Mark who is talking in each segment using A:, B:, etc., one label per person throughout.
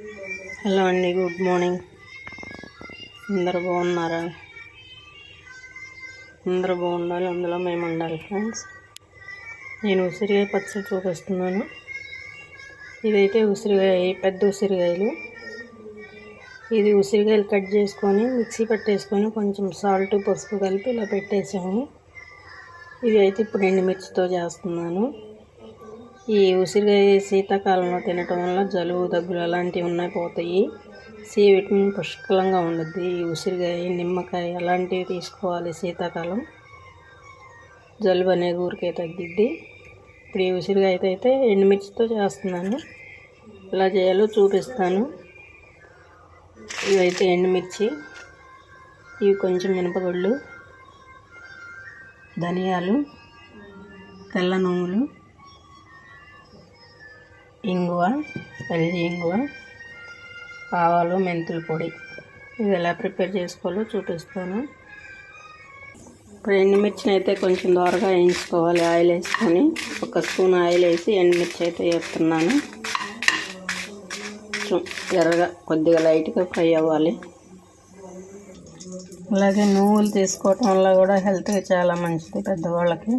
A: Hello అండి good morning. అందరు బాగున్నారా? అందరూ బాగుండాలి అందులో మేము ఉండాలి ఫ్రెండ్స్ నేను ఉసిరికాయ పచ్చడి చూపిస్తున్నాను. ఇదైతే ఉసిరికాయ పెద్ద ఉసిరికాయలు ఇది ఉసిరికాయలు కట్ చేసుకొని మిక్సీ పట్టేసుకొని కొంచెం సాల్ట్ పసుపు కలిపి ఇలా పెట్టేసాము. ఇది అయితే ఇప్పుడు ఎండుమిర్చితో చేస్తున్నాను. ఈ ఉసిరికాయ శీతాకాలంలో తినటం వల్ల జలుబు దగ్గులు అలాంటివి ఉన్నాయి పోతాయి. సి విటమిన్ పుష్కలంగా ఉండద్ది. ఈ ఉసిరికాయ నిమ్మకాయ అలాంటివి తీసుకోవాలి శీతాకాలం. జలుబు అనేది ఊరికే తగ్గిద్ది. ఇప్పుడు ఈ ఉసిరికాయ అయితే ఎండుమిర్చితో చేస్తున్నాను. ఎలా చేయాలో చూపిస్తాను. ఇవైతే ఎండుమిర్చి ఇవి కొంచెం మినపగుళ్ళు ధనియాలు తెల్ల నువ్వులు ఇంగువ పల్లి ఇంగువ ఆవాలు మెంతుల పొడి. ఇది ఎలా ప్రిపేర్ చేసుకోవాలో చూపిస్తాను. ఇప్పుడు ఎండుమిర్చిని అయితే కొంచెం దూరగా వేయించుకోవాలి. ఆయిల్ వేసుకొని ఒక స్పూన్ ఆయిల్ వేసి ఎండుమిర్చి అయితే వేస్తున్నాను. కొంచెం ఎర్రగా కొద్దిగా లైట్గా ఫ్రై అవ్వాలి. అలాగే నువ్వులు తీసుకోవటం వల్ల కూడా హెల్త్కి చాలా మంచిది పెద్దవాళ్ళకి.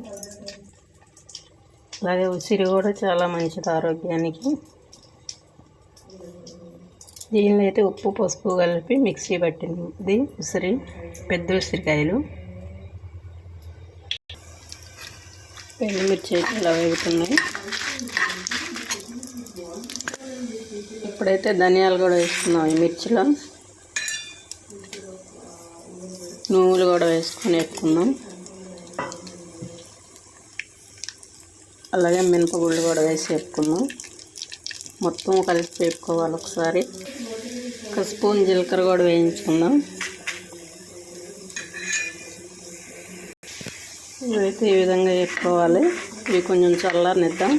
A: అలాగే ఉసిరి కూడా చాలా మంచిది ఆరోగ్యానికి. దీనిలో అయితే ఉప్పు పసుపు కలిపి మిక్సీ పట్టింది ఉసిరి పెద్ద ఉసిరికాయలు. ఎండుమిర్చి అయితే ఇలా వేగుతున్నాయి. ఇప్పుడైతే ధనియాలు కూడా వేస్తున్నాం ఈ మిర్చిలో. నువ్వులు కూడా వేసుకొని వేసుకుందాం అలాగే మినపగుళ్ళు కూడా వేసి వేపుకున్నాం మొత్తం కలిపి వేపుకోవాలి ఒకసారి. ఒక స్పూన్ జీలకర్ర కూడా వేయించుకుందాం. ఇవైతే ఈ విధంగా వేపుకోవాలి. ఇవి కొంచెం చల్లారనిద్దాం.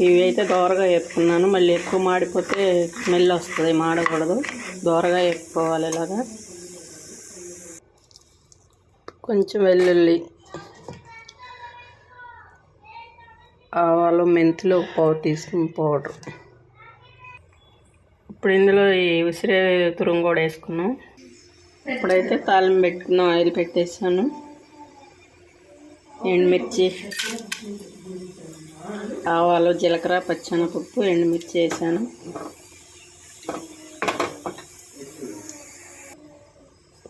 A: ఇవి అయితే దోరగా వేపుకున్నాను. మళ్ళీ ఎక్కువ మాడిపోతే స్మెల్ వస్తుంది మాడకూడదు. దోరగా వేపుకోవాలి ఇలాగా. కొంచెం వెల్లుల్లి ఆవాలు మెంతులు ఒక పావు టీ స్పూన్ పౌడర్. ఇప్పుడు ఇందులో ఈ ఉసిరే తురుము కూడా వేసుకున్నాం. ఇప్పుడైతే తాళం పెట్టుకున్న ఆయిల్ పెట్టేసాను ఎండుమిర్చి ఆవాలు జీలకర్ర పచ్చనపప్పు ఎండుమిర్చి వేసాను.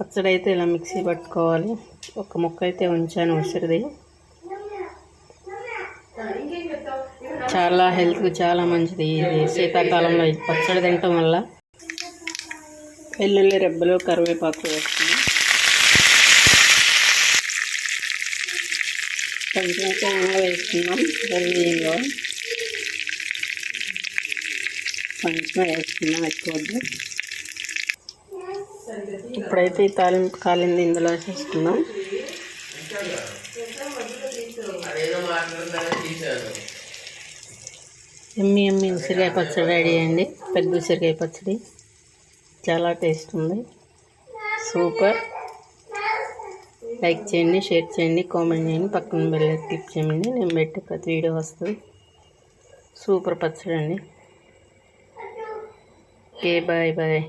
A: పచ్చడి అయితే ఇలా మిక్సీ పట్టుకోవాలి. ఒక ముక్క అయితే ఉంచాను ఉసిరిది. చాలా హెల్త్కి చాలా మంచిది. ఇది శీతాకాలంలో ఇది పచ్చడి తినటం వల్ల వెల్లుల్లి రెబ్బలు కరివేపాకు వేస్తుంది కొంచెం వేస్తున్నాం వెల్లుల్లిలో కొంచెం వేస్తున్నాం ఎక్కువ ఇప్పుడైతే ఈ తాలింపు కాలింది ఇందులో వేసేసుకుందాం ఎమ్మి ఎమ్మి ఉసిరికాయ పచ్చడి రెడీ అండి పెద్ద ఉసిరికాయ పచ్చడి. చాలా టేస్ట్ ఉంది. సూపర్. లైక్ చేయండి షేర్ చేయండి కామెంట్ చేయండి. పక్కన బెల్ క్లిక్ చేయండి. నేను పెట్టే ప్రతి వీడియో వస్తుంది. సూపర్ పచ్చడి అండి ఓకే బాయ్ బాయ్.